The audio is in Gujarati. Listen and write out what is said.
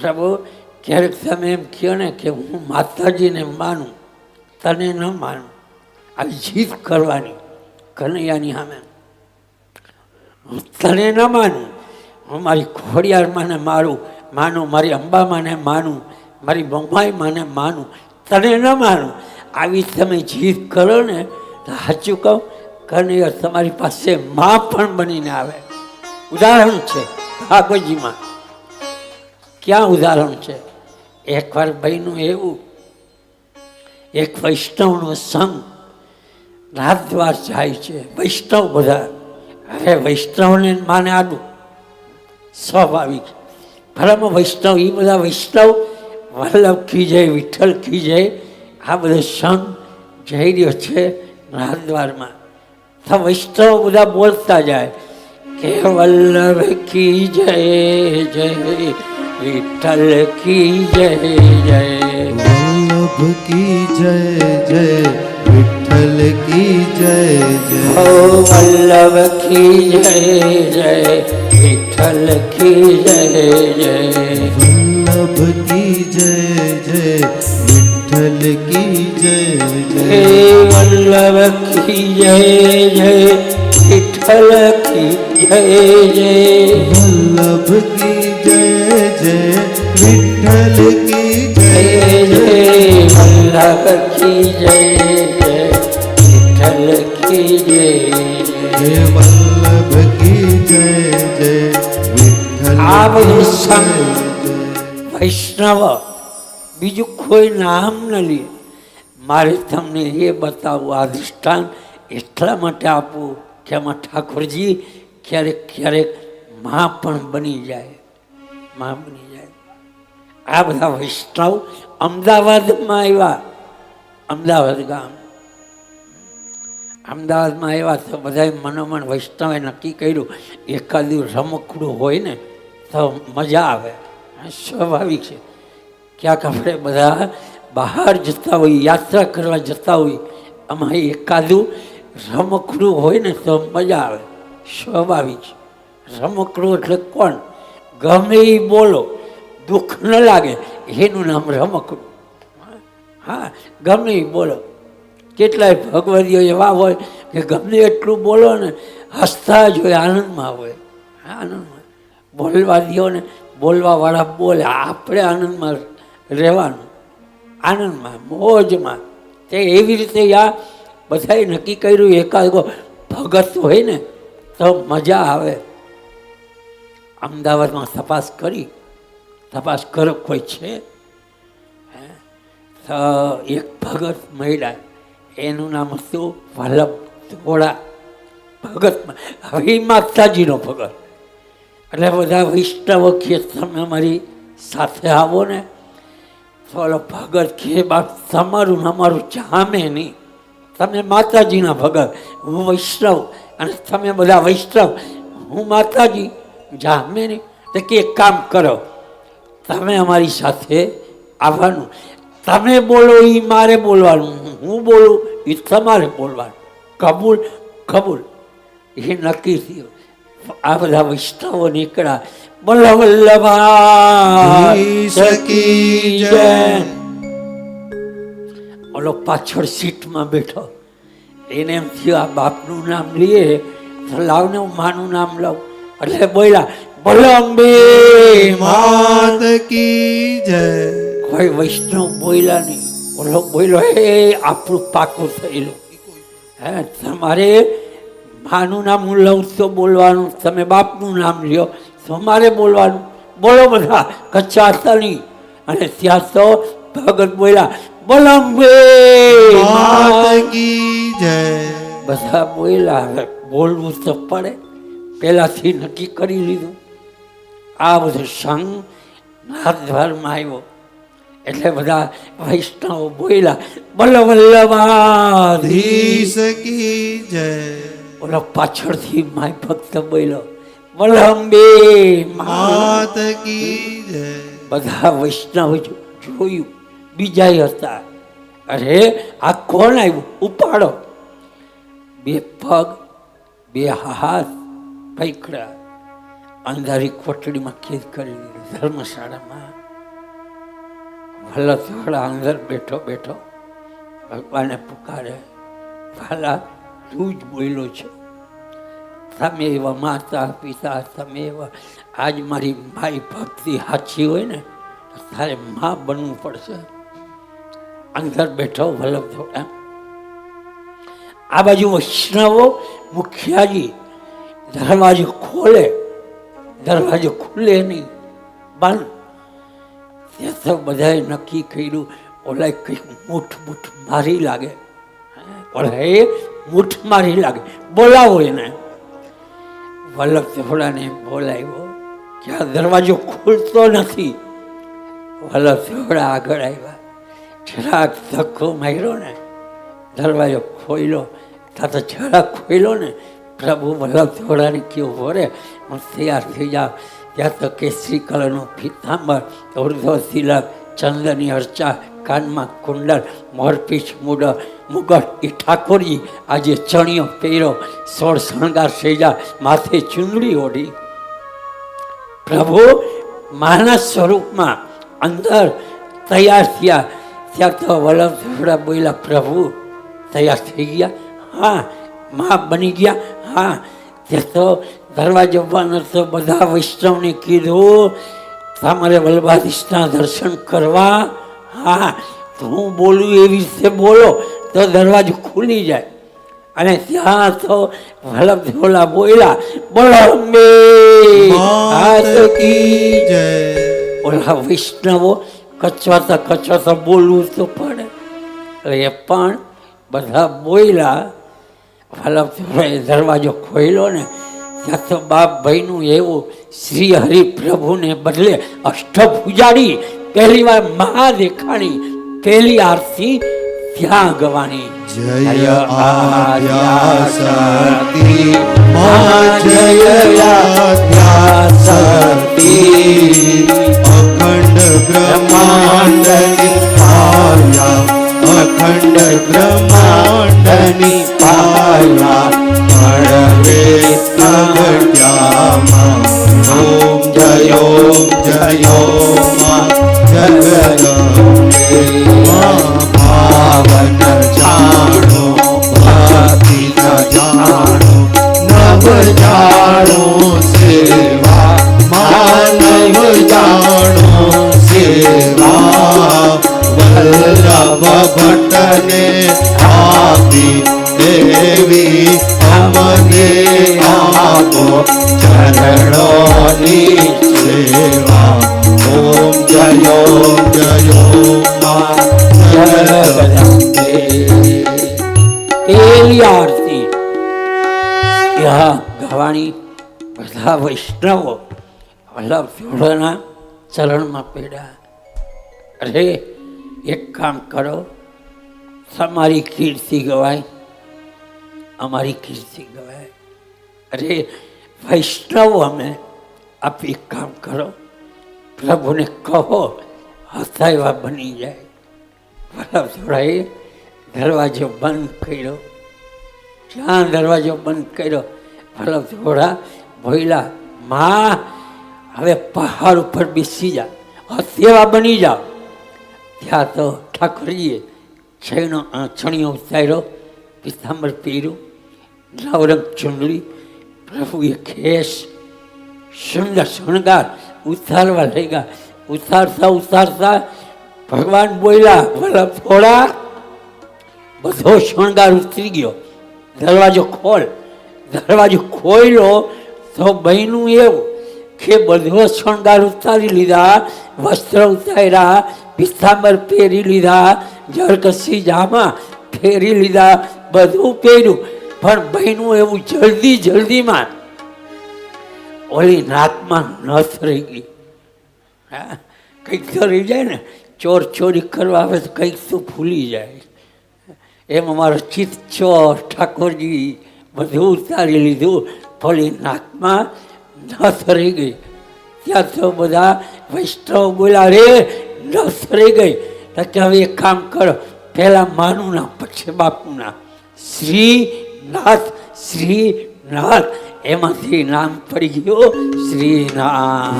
પ્રભુ, ક્યારેક તમે એમ કહો ને કે હું માતાજીને માનું, તને ન માનું. આવી જીત કરવાની કનૈયાની સામે. હું તને ન માનું. હું મારી ખોડિયારમાંને મારું, માનું, મારી અંબામાંને માનું મારી બમ્માઈ માનું તને ન માનું. આવી તમે જીત કરો ને, તો સાચું કહું, કનૈયા તમારી પાસે મા પણ બનીને આવે. ઉદાહરણ છે ભાગવતજીમાં. ક્યાં ઉદાહરણ છે? એકવાર ભાઈનું એવું, એક વૈષ્ણવનો સંઘ રાજદ્વાર જાય છે. વૈષ્ણવ બધા હવે વૈષ્ણવને માને આડું. સ્વાભાવિક ભલામાં વૈષ્ણવ એ બધા વૈષ્ણવ, વલ્લભ કી જય, વિઠ્ઠલ કી જય, આ બધો સંઘ જઈ રહ્યો છે રાજદ્વારમાં તો વૈષ્ણવ બધા બોલતા જાય કે વલ્લભ કી જય જય. વિઠ્ઠલ કી જય જય વલ્લભ કી જય જય વિઠ્ઠલ કી જય જય ઓ વલ્લભ કી જય જય વિઠ્ઠલ કી જય જય વલ્લભ કી જય જય વિઠ્ઠલ કી જય જય વલ્લભ કી જય જય વિઠ્ઠલ કી જય જય વલ્લભ કી આ બધું વૈષ્ણવ, બીજું કોઈ નામ ન લે મારે તમને એ બતાવવું આ દૃષ્ટાંત એટલા માટે આપવું કે આમાં ઠાકોરજી ક્યારેક ક્યારેક મા પણ બની જાય. મા બની જાય આ બધા વૈષ્ણવ અમદાવાદમાં આવ્યા. અમદાવાદ ગામ. અમદાવાદમાં આવ્યા તો બધાએ મનોમન વૈષ્ણવે નક્કી કર્યું, એકાદું રમકડું હોય ને, તો મજા આવે. સ્વાભાવિક છે. ક્યાંક આપણે બધા બહાર જતા હોઈએ યાત્રા કરવા જતા હોઈએ આમાં એકાદું રમકડું હોય ને, તો મજા આવે. સ્વાભાવિક છે. રમકડું એટલે કોણ? ગમે એ બોલો. દુઃખ ન લાગે, એનું નામ રમકડું. હા, ગમે બોલો. કેટલાય ભગવદીઓ એવા હોય કે ગમે એટલું બોલો ને, હસતા જ હોય, આનંદમાં હોય. આનંદમાં. બોલવા દો ને બોલવાવાળા બોલે, આપણે આનંદમાં રહેવાનું. આનંદમાં, મોજમાં. તે એવી રીતે આ બધાએ નક્કી કર્યું, એકાદ ભગત હોય ને, તો મજા આવે. અમદાવાદમાં તપાસ કરી. તપાસ કરો કોઈ છે? તો એક ભગત મહિલા એનું નામ હતું વલ્લભ ધોળા ભગત. હવે માતાજીનો ભગત. એટલે બધા વૈષ્ણવ કે તમે મારી સાથે આવો ને, તો ભગત કે બાપ, તમારું અમારું જામે નહીં. તમે માતાજીના ભગત. હું વૈષ્ણવ અને તમે બધા વૈષ્ણવ. હું માતાજી જામે નહીં. તો કે એક કામ કરો તમે અમારી સાથે આવવાનું. તમે બોલો એ મારે બોલવાનું. હું બોલું એ તમારે બોલવાનું. કબૂલ કબૂલ. એ નક્કી થયું. આ બધા વૈષ્ણવો નીકળ્યા. બોલો વલ્લભા ઓલો પાછળ સીટમાં બેઠો. એને એમ થયું આ બાપનું નામ લઈએ લાવને હું માનું નામ લઉં. એટલે બોલ્યા બોલો અંબે માત કી જય. કોઈ વૈષ્ણવ બોલ્યા નહીં. ઓલો બોલ્યો હે આપણું પાકું થયેલું. હે તમારે માનું નામ હું લઉં તો બોલવાનું. તમે બાપનું નામ લ્યો તો મારે બોલવાનું. બોલો બધા કચ્છા હતા અને ત્યાં તો ભગત બોલ્યા બોલો અંબે માત કી જય. બધા બોલ્યા બોલવું તો પડે. પહેલાંથી નક્કી કરી લીધું. આ બધું સંઘ નાથદ્વારમાં આવ્યો. એટલે બધા વૈષ્ણવો બોલ્યા બોલો વલ્લભાધીશ કી જય. ઓલો પાછળથી માય ભક્ત બોલ્યો વલ્લંબે માત કી જય. બધા વૈષ્ણવ જોયું. બીજા હતા. અરે, આ કોણ આવ્યું? ઉપાડો. બે પગ, બે હાથ, પૈકડા. અંધારી કોટડીમાં કેદ કરી ધર્મશાળામાં ધર્મશાળામાં થોડા અંદર બેઠો બેઠો ભગવાનને પુકારે ભલા તું જ બોલ્યો છે. તમે એવા માતા, પિતા, તમે એવા આજ મારી મારી ભક્તિ સાચી હોય ને તારે મા બનવું પડશે. અંદર બેઠો વલ્લભ થોડા આ બાજુ વૈષ્ણવો મુખિયાજી ધર્માજી ખોલે દરવાજો ખુલે નહીં. ત્યાં તો બધાએ નક્કી કર્યું ઓલા કંઈક મૂઠ મૂઠ મારી લાગે. ઓલા એ મૂઠ મારી લાગે. બોલાવો એને. વલ્લભ ચોપડાને બોલાવ્યો કે આ દરવાજો ખુલતો નથી? વલ્લભ ચોપડા આગળ આવ્યા. જરાક ધક્કો માર્યો ને, દરવાજો ખોલ્યો. ત્યાં તો જરાક ખોલ્યો ને પ્રભુ વલ્લભ થોડાને કેવું ભરે હું તૈયાર થઈ જાવ ત્યાં તો કેસરી કલરનું પીતાંબર ઉર્ધ્વ તિલક ચંદની અર્ચા, કાનમાં કુંડલ, મોરપીછ મુડ, મુગટ એ ઠાકોરજી આજે ચણિયો પહેર્યો. સોળ શણગાર સેજા માથે ચુંદડી ઓઢી. પ્રભુ માના સ્વરૂપમાં અંદર તૈયાર થયા. ત્યાં તો વલ્લભ થોડા બોલ્યા, પ્રભુ, તૈયાર થઈ ગયા? હા, મા બની ગયા. હા તો દરવાજો બંધ તો બધા વૈષ્ણવને કીધું તમારે વલ્લભાધીશના દર્શન કરવા. હા તો હું બોલું એવી રીતે બોલો તો દરવાજો ખુલી જાય. અને ત્યાં તો વલ્લભ ઢોલા બોલ્યા બોલો અંબે. ઓલા વૈષ્ણવો કચવાતા કચવાતા બોલવું તો પડે. એટલે એ પણ બધા બોલ્યા વલ્લભભાઈ દરવાજો ખોલ્યો ને ત્યાં તો બાપ ભાઈનું એવું શ્રી હરિ પ્રભુને બદલે અષ્ટભુજાડી પહેલી વાર મહા દેખાણી પહેલી આરતી ત્યાં ગવાની જય આદ્યાશક્તિ સતી જય પાયા મળવે પ્રગટ્યામાં ઓમ જયો જયો માં માં પાવન જાણો ભક્તિ જાણો નવ જાણો સેવા માનવ જાણો સેવા વલ્લભ ભટ્ટને આપી દેવી અમને આપો ચરણોની સેવા. ઓમ જયો જયો મા આરતી. ગવાણી બધા વૈષ્ણવો વલ્લભ જોડોના ચરણમાં પડ્યા અરે, એક કામ કરો. તમારી કીર્તિ ગવાય. અમારી કીર્તિ ગવાય. અરે, વૈષ્ણવ અમે આપ એક કામ કરો. પ્રભુને કહો હતા એવા બની જાય. વલ્લભ જોડાએ દરવાજો બંધ કર્યો. જ્યાં દરવાજો બંધ કર્યો વલ્લભ જોડા, ભોયલા, માં, હવે પહાડ ઉપર બેસી જા. હસેવા બની જાઓ. ત્યાં તો ઠાકોરજીએ છેનો છણીઓ ઉતાર્યો પિસ્તાંબર પહેર્યું નવરંગ ચૂંદડી પ્રભુએ ખેસ સુંદર શણગાર ઉતારવા લઈ ગયા ઉતારતા ઉતારતા ભગવાન બોલ્યા, ભલા થોડા, બધો શણગાર ઉતરી ગયો. દરવાજો ખોલ. દરવાજો ખોલ્યો તો બહેનું એવું કે બધો શણગાર ઉતારી લીધા, વસ્ત્ર ઉતાર્યા પિસ્તાંબર પહેરી લીધા જરકસી જામા ફેરી લીધા, બધું પહેર્યું. પણ બહેનું એવું જલ્દી, જલ્દીમાં ઓલી નાકમાં નસ રહી ગઈ. હા, કંઈક તો રહી જાય ને, ચોર ચોરી કરવા આવે તો કંઈક તો ભૂલી જાય. એમ અમારો ચિત્ત ચોર ઠાકોરજી, બધું ઉતારી લીધું ભલી નાકમાં નસ રહી ગઈ. ત્યાં તો બધા વૈષ્ણવ બોલ્યા રે નસ રહી ગઈ. કે, હવે એક કામ કરો, પહેલાં માનું નામ પછી બાપુના. નામ શ્રીનાથ શ્રીનાથ. એમાંથી નામ પડી ગયું શ્રીનાથ.